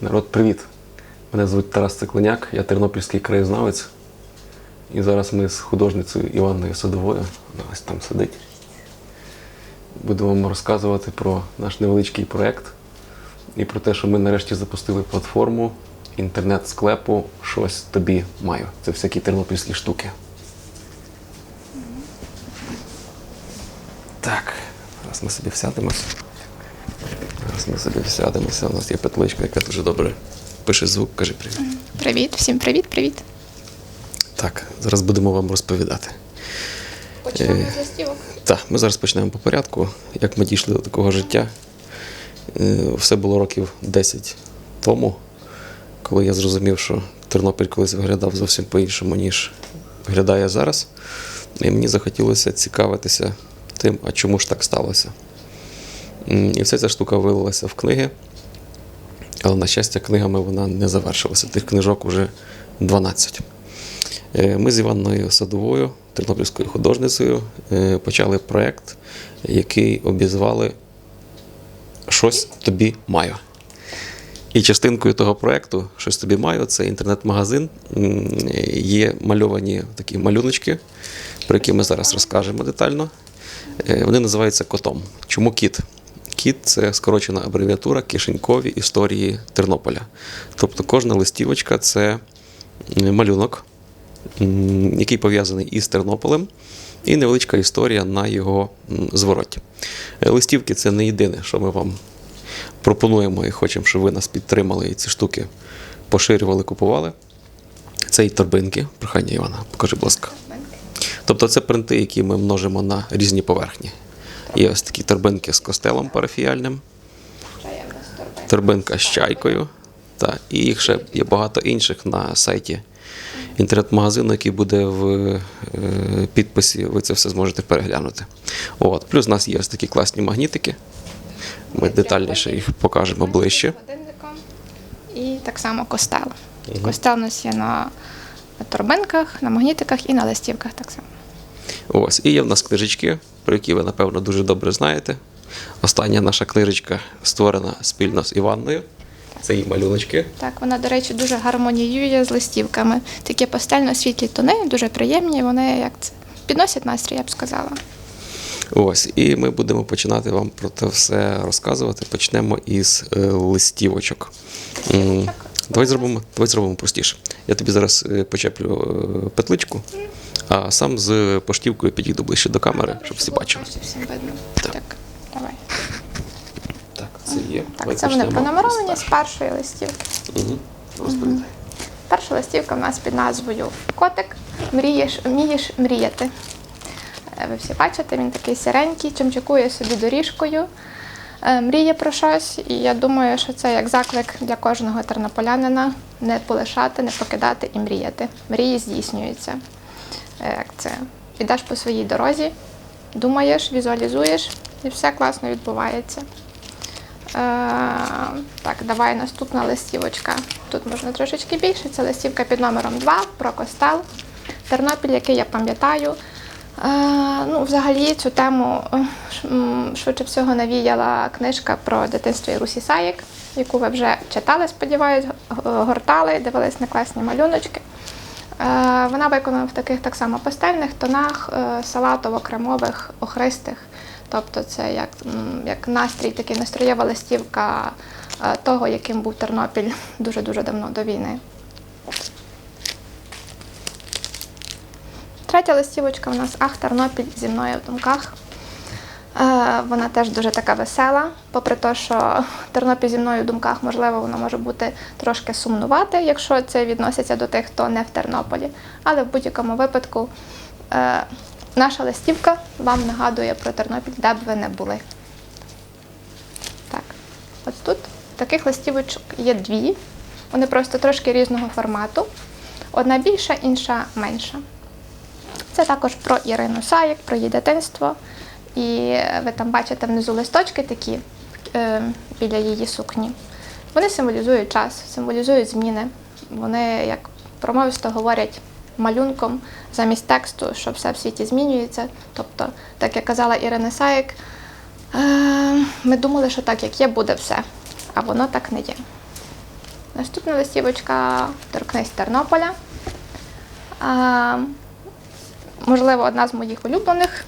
Народ, привіт! Мене звуть Тарас Цикленяк, я тернопільський краєзнавець. І зараз ми з художницею Іванною Садовою, вона ось там сидить. Будемо вам розказувати про наш невеличкий проєкт і про те, що ми нарешті запустили платформу інтернет-склепу Щось тобі маю. Це всякі тернопільські штуки. Так, зараз ми собі всядемося. Зараз ми собі всядемося. У нас є петличка, яка дуже добре пише звук. Кажи привіт. Привіт, всім привіт, привіт. Так, зараз будемо вам розповідати. Почнемо з листівок. Так, ми зараз почнемо по порядку. Як ми дійшли до такого життя. Е, Все було років 10 тому, коли я зрозумів, що Тернопіль колись виглядав зовсім по-іншому, ніж виглядає зараз. І мені захотілося цікавитися тим, а чому ж так сталося. І вся ця штука вилилася в книги. Але, на щастя, книгами вона не завершилася. Тих книжок вже 12. Е, Ми з Іванною Садовою, тернопільською художницею, е, почали проєкт, який обізвали Щось тобі маю. І частинкою того проєкту Щось тобі маю це інтернет-магазин. Є мальовані такі малюночки, про які ми зараз розкажемо детально. Е, Вони називаються котом. Чому кіт? Кіт це скорочена абревіатура кишенькові історії Тернополя. Тобто кожна листівочка це малюнок, який пов'язаний із Тернополем, і невеличка історія на його звороті. Е, Листівки це не єдине, що ми вам пропонуємо і хочемо, щоб ви нас підтримали і ці штуки поширювали, купували. Це і торбинки. Прохання Івана, покажи, будь ласка. Тобто це принти, які ми множимо на різні поверхні. Є ось такі торбинки з костелом парафіяльним, торбинка з чайкою. Та, і їх ще є багато інших на сайті інтернет-магазину, який буде в е, підписі. Ви це все зможете переглянути. От. Плюс у нас є ось такі класні магнітики. Ми детальніше їх покажемо ближче. І так само костел. Костел у нас є на торбинках, на магнітиках і на листівках так само. Ось. І є в нас книжечки, про які ви, напевно, дуже добре знаєте. Остання наша книжечка створена спільно з Іванною. Це її малюночки. Так, вона, до речі, дуже гармоніює з листівками. Такі пастельно-світлі тони, дуже приємні. Вони як це підносять настрій, я б сказала. Ось, і ми будемо починати вам про це все розказувати. Почнемо із е, листівочок. М, Давай зробимо, давай зробимо простіше. Я тобі зараз е, почеплю е, петличку, а сам з поштівкою підійду ближче до камери, щоб всі бачили. Всім видно. Так. Так, давай. Так, це є. Так, це вони пронумеровані з першої листівки. Угу. Розповідай. Перша листівка в нас під назвою Котик. Мрієш, вмієш мріяти. Е, Ви всі бачите, він такий сіренький, чимчикує собі доріжкою, е, мріє про щось. І я думаю, що це як заклик для кожного тернополянина не полишати, не покидати і мріяти. Мрії здійснюються. Е, Як це? Ідеш по своїй дорозі, думаєш, візуалізуєш, і все класно відбувається. Е, так, давай наступна листівочка. Тут можна трошечки більше. Це листівка під номером 2 про костел. Тернопіль, який я пам'ятаю. Е, ну, взагалі цю тему е, швидше всього навіяла книжка про дитинство Ірусі Саєк, яку ви вже читали, сподіваюсь, гортали, дивились на класні малюночки. Е, Вона виконана в таких так само пастельних тонах, е, салатово-кремових, охристих. Тобто це як, як настрій, такий настроєва листівка е, того, яким був Тернопіль дуже-дуже давно до війни. Третя листівочка у нас Ах, Тернопіль зі мною в думках. Е, Вона теж дуже така весела, попри те, що Тернопіль зі мною в думках, можливо, воно може бути трошки сумнувати, якщо це відноситься до тих, хто не в Тернополі. Але в будь-якому випадку е, наша листівка вам нагадує про Тернопіль, де б ви не були. Так, от тут таких листівочок є дві. Вони просто трошки різного формату. Одна більша, інша менша. Це також про Ірину Саєк, про її дитинство. І ви там бачите внизу листочки такі е, біля її сукні. Вони символізують час, символізують зміни. Вони як промовисто говорять малюнком замість тексту, що все в світі змінюється. Тобто, так як казала Ірина Саєк, е, ми думали, що так як є, буде все, а воно так не є. Наступна листівочка торкнись Тернополя. А, можливо, одна з моїх улюблених.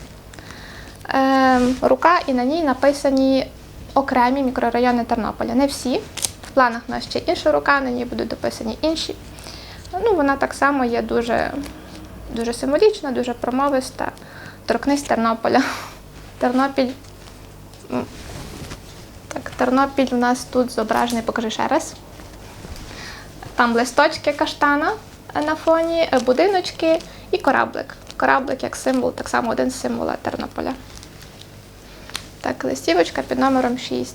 Е, рука, і на ній написані окремі мікрорайони Тернополя. Не всі. В планах у нас ще інша рука, на ній будуть дописані інші. Ну, вона так само є дуже, дуже символічна, дуже промовиста. Торкнись Тернополя. Тернопіль. Так, Тернопіль у нас тут зображений, покажи ще раз. Там листочки каштана на фоні, будиночки і кораблик. Кораблик як символ, так само один з символа Тернополя. Так, листівочка під номером 6.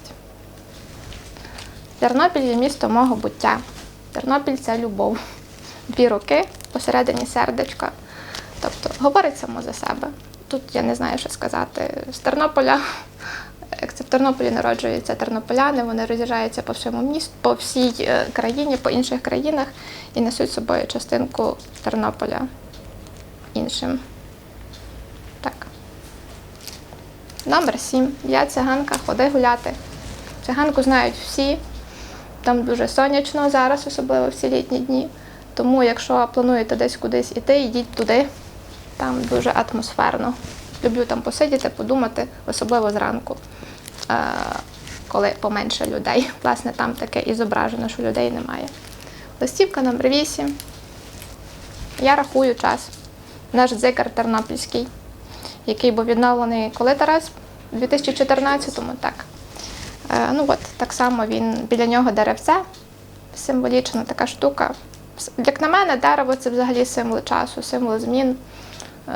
Тернопіль є місто мого буття. Тернопіль це любов. Дві руки, посередині сердечка. Тобто говорить само за себе. Тут я не знаю, що сказати. З Тернополя, як це в Тернополі народжуються тернополяни, вони роз'їжджаються по всьому місту, по всій е, країні, по інших країнах і несуть з собою частинку Тернополя іншим. Так. Номер 7. Я циганка, ходи гуляти. Циганку знають всі. Там дуже сонячно зараз, особливо в ці літні дні. Тому, якщо плануєте десь кудись іти, йдіть туди. Там дуже атмосферно. Люблю там посидіти, подумати, особливо зранку, е, коли поменше людей. Власне, там таке і зображено, що людей немає. Листівка номер 8. Я рахую час. Наш дзикар Тернопільський, який був відновлений коли Тарас? У 2014-му, так. Е, ну от, так само він біля нього деревце, символічна така штука. Як на мене, дерево це взагалі символ часу, символ змін. Е,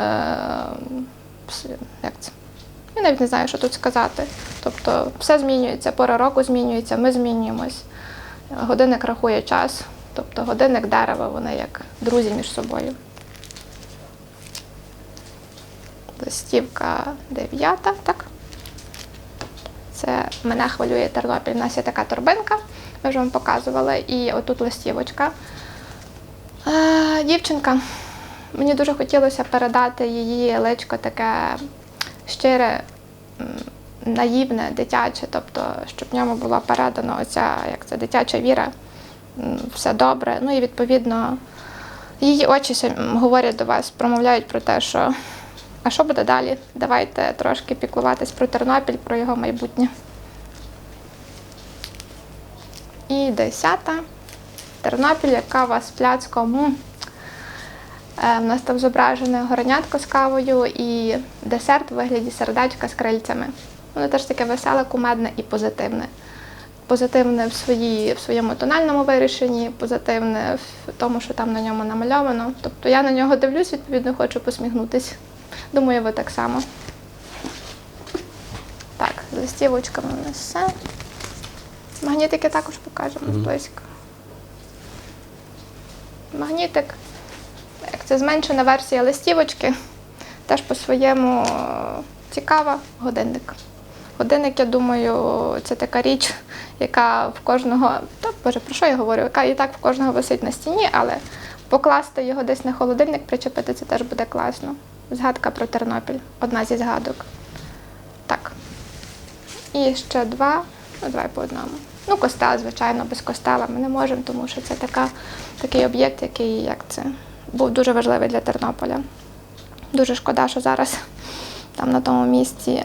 як це? Я навіть не знаю, що тут сказати. Тобто все змінюється, пора року змінюється, ми змінюємось. Годинник рахує час, тобто годинник дерева, вони як друзі між собою. Листівка дев'ята, так? Це мене хвилює Тернопіль. У нас є така торбинка, ми вже вам показували, і отут листівочка. Е, дівчинка. Мені дуже хотілося передати її личко таке щире, наївне, дитяче, тобто, щоб в ньому була передана оця як це, дитяча віра, все добре. Ну і відповідно її очі говорять до вас, промовляють про те, що а що буде далі? Давайте трошки піклуватись про Тернопіль, про його майбутнє. І десята. Тернопіль, яка у вас пляцком. М. Е, нас там зображене горнятко з кавою і десерт у вигляді сердечка з крильцями. Воно теж таке веселе, кумедне і позитивне. Позитивне в, своїй, в своєму тональному вирішенні, позитивне в тому, що там на ньому намальовано. Тобто я на нього дивлюсь, відповідно, хочу посміхнутися. Думаю, ви так само. Так, з листівочками у нас все. Магнітики також покажемо близько. Магнітик, як це зменшена версія листівочки, теж по-своєму е, цікава годинник. Годинник, я думаю, це така річ, яка в кожного, та боже, про що я говорю, яка і так в кожного висить на стіні, але покласти його десь на холодильник, причепити це теж буде класно. Згадка про Тернопіль, одна зі згадок. Так. І ще два, ну давай по одному. Ну, костел, звичайно, без костела ми не можемо, тому що це така, такий об'єкт, який як це, був дуже важливий для Тернополя. Дуже шкода, що зараз там на тому місці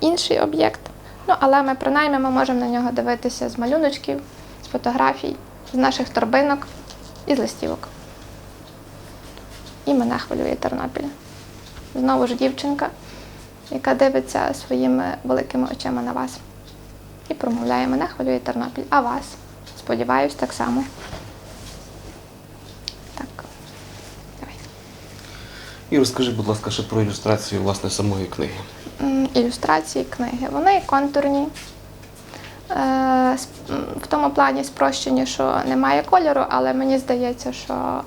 інший об'єкт. Ну, але ми принаймні ми можемо на нього дивитися з малюночків, з фотографій, з наших торбинок і з листівок. І мене хвилює Тернопіль. Знову ж дівчинка, яка дивиться своїми великими очима на вас. І промовляє, мене хвилює Тернопіль, а вас. Сподіваюсь, так само. Так. Давай. І розкажи, будь ласка, ще про ілюстрацію власне самої книги. Ілюстрації книги. Вони контурні. Е, В тому плані спрощені, що немає кольору, але мені здається, що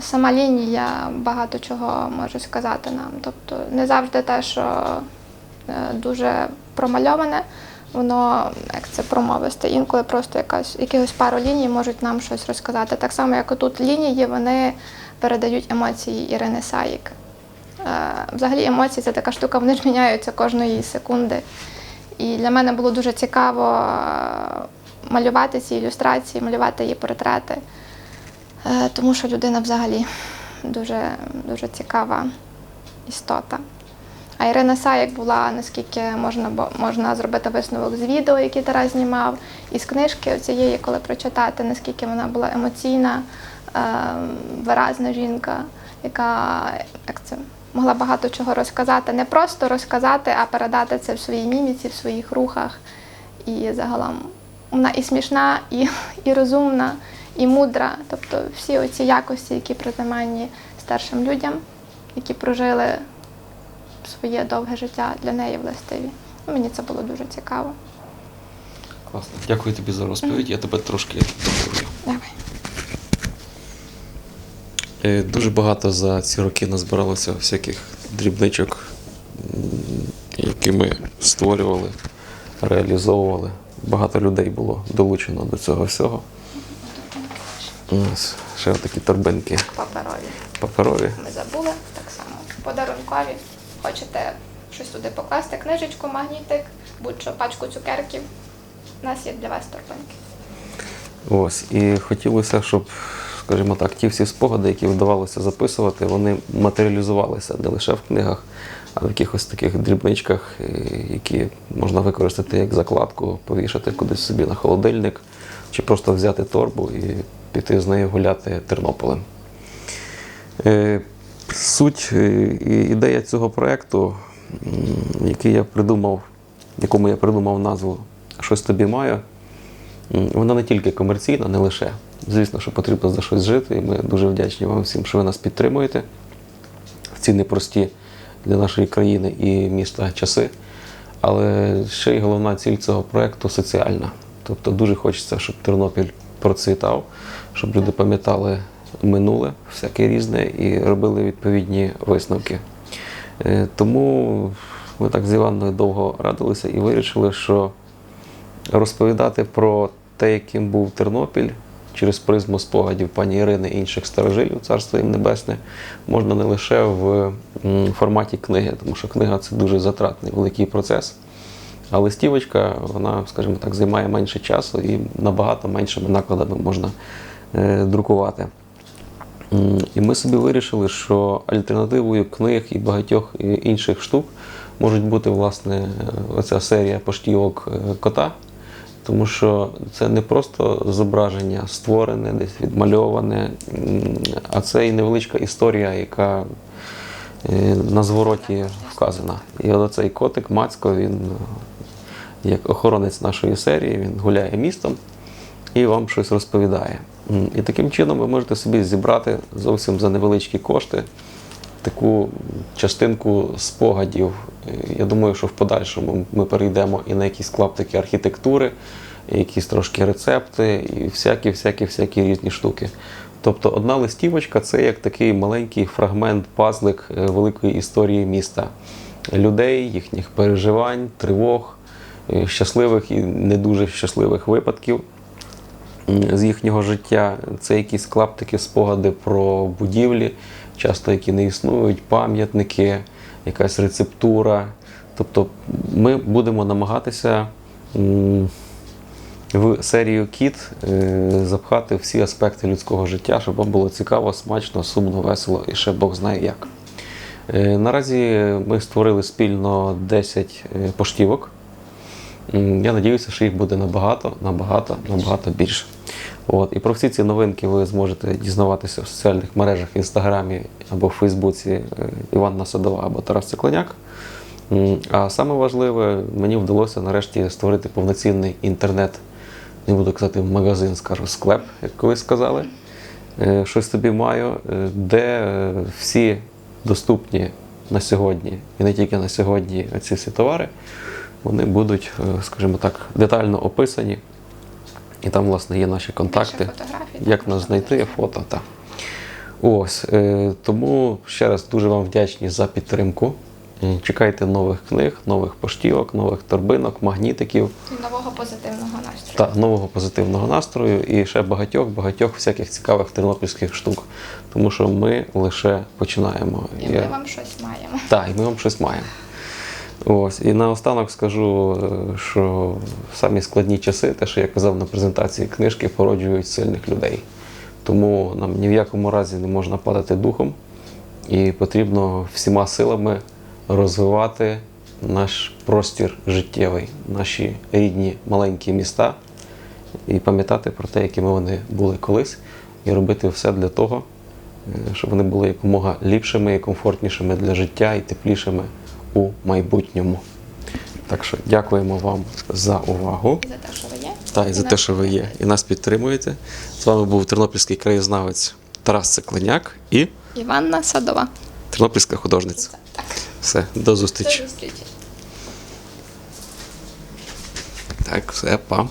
сама лінія багато чого може сказати нам. Тобто не завжди те, що е, дуже промальоване, воно як це промовисте. Інколи просто якась, якихось пару ліній можуть нам щось розказати. Так само, як отут лінії, вони передають емоції Ірини Саїк. Е, Взагалі емоції це така штука, вони ж міняються кожної секунди. І для мене було дуже цікаво е, малювати ці ілюстрації, малювати її портрети, тому що людина взагалі дуже, дуже цікава істота. А Ірина Саєк була, наскільки можна, можна зробити висновок з відео, які Тарас знімав, і з книжки цієї, коли прочитати, наскільки вона була емоційна, е, виразна жінка, яка як це, могла багато чого розказати. Не просто розказати, а передати це в своїй міміці, в своїх рухах. І загалом вона і смішна, і, і розумна, і мудра. Тобто всі оці якості, які притаманні старшим людям, які прожили своє довге життя для неї властиві. Ну, Мені це було дуже цікаво. Класно. Дякую тобі за розповідь. Я тебе трошки доповню. Давай. Е, Дуже багато за ці роки назбиралося всяких дрібничок, які ми створювали, реалізовували. Багато людей було долучено до цього всього. Ось ще такі торбинки Паперові. паперові. Ми забули так само. Подарункові. Хочете щось туди покласти, книжечку, магнітик, будь-що пачку цукерків. У нас є для вас торбинки. Ось. І хотілося, щоб, скажімо так, ті всі спогади, які вдавалося записувати, вони матеріалізувалися не лише в книгах, а в якихось таких дрібничках, е, які можна використати як закладку, повішати кудись собі на холодильник, чи просто взяти торбу і піти з нею гуляти Тернополем. Е, Суть е, ідея цього проєкту, який я придумав, якому я придумав назву Щось тобі маю. Вона не тільки комерційна, не лише. Звісно, що потрібно за щось жити, і ми дуже вдячні вам всім, що ви нас підтримуєте в ці непрості для нашої країни і міста часи. Але ще й головна ціль цього проєкту соціальна. Тобто дуже хочеться, щоб Тернопіль процвітав, щоб люди пам'ятали минуле, всяке різне, і робили відповідні висновки. Е, Тому ми так з Іванною довго радилися і вирішили, що розповідати про те, яким був Тернопіль через призму спогадів пані Ірини і інших старожилів, царство їм небесне, можна не лише в форматі книги, тому що книга це дуже затратний великий процес. А листівочка, вона, скажімо так, займає менше часу і набагато меншими накладами можна е, друкувати. І ми собі вирішили, що альтернативою книг і багатьох інших штук можуть бути власне оця серія поштівок е, кота, тому що це не просто зображення створене, десь відмальоване, а це і невеличка історія, яка е, на звороті вказана. І от цей котик Мацько, він як охоронець нашої серії, він гуляє містом і вам щось розповідає. І таким чином ви можете собі зібрати зовсім за невеличкі кошти таку частинку спогадів. Я думаю, що в подальшому ми перейдемо і на якісь клаптики архітектури, і якісь трошки рецепти, і всякі, всякі, всякі різні штуки. Тобто одна листівочка це як такий маленький фрагмент, пазлик е, великої історії міста, людей, їхніх переживань, тривог, щасливих і не дуже щасливих випадків з їхнього життя. Це якісь клаптики, спогади про будівлі, часто які не існують, пам'ятники, якась рецептура. Тобто ми будемо намагатися в серію Кіт е, запхати всі аспекти людського життя, щоб вам було цікаво, смачно, сумно, весело і ще Бог знає як. Е, Наразі ми створили спільно 10 е, поштівок. Я надіюся, що їх буде набагато, набагато, набагато більше. От. І про всі ці новинки ви зможете дізнаватися в соціальних мережах в Інстаграмі або в Фейсбуці е, Іванна Садова або Тарас Циклоняк. А саме важливе, мені вдалося нарешті створити повноцінний інтернет, не буду казати магазин, скажу склеп, як колись сказали. Е, Щось тобі маю, е, де всі доступні на сьогодні, і не тільки на сьогодні, ці всі товари, вони будуть, е, скажімо так, детально описані. І там, власне, є наші контакти. Як так, нас знайти, фото. Та. Ось. Е, тому ще раз дуже вам вдячні за підтримку. Е, Чекайте нових книг, нових поштівок, нових торбинок, магнітиків І нового позитивного настрою. та нового позитивного настрою і ще багатьох, багатьох всяких цікавих тернопільських штук. Тому що ми лише починаємо. І Я- ми вам щось маємо. так, і ми вам щось маємо. Ось. І наостанок скажу, е, що самі складні часи, те, що я казав на презентації книжки, породжують сильних людей. Тому нам ні в якому разі не можна падати духом, і потрібно всіма силами розвивати наш простір життєвий, наші рідні маленькі міста, і пам'ятати про те, якими вони були колись, і робити все для того, е, щоб вони були якомога ліпшими і комфортнішими для життя і теплішими у майбутньому. Так що дякуємо вам за увагу. І за те, що ви є. Та і за те, що ви є, і нас підтримуєте. З вами був тернопільський краєзнавець Тарас Цикленяк і Іванна Садова. тернопільська художниця. Все, до зустрічі. зустрічі. Так, все, па.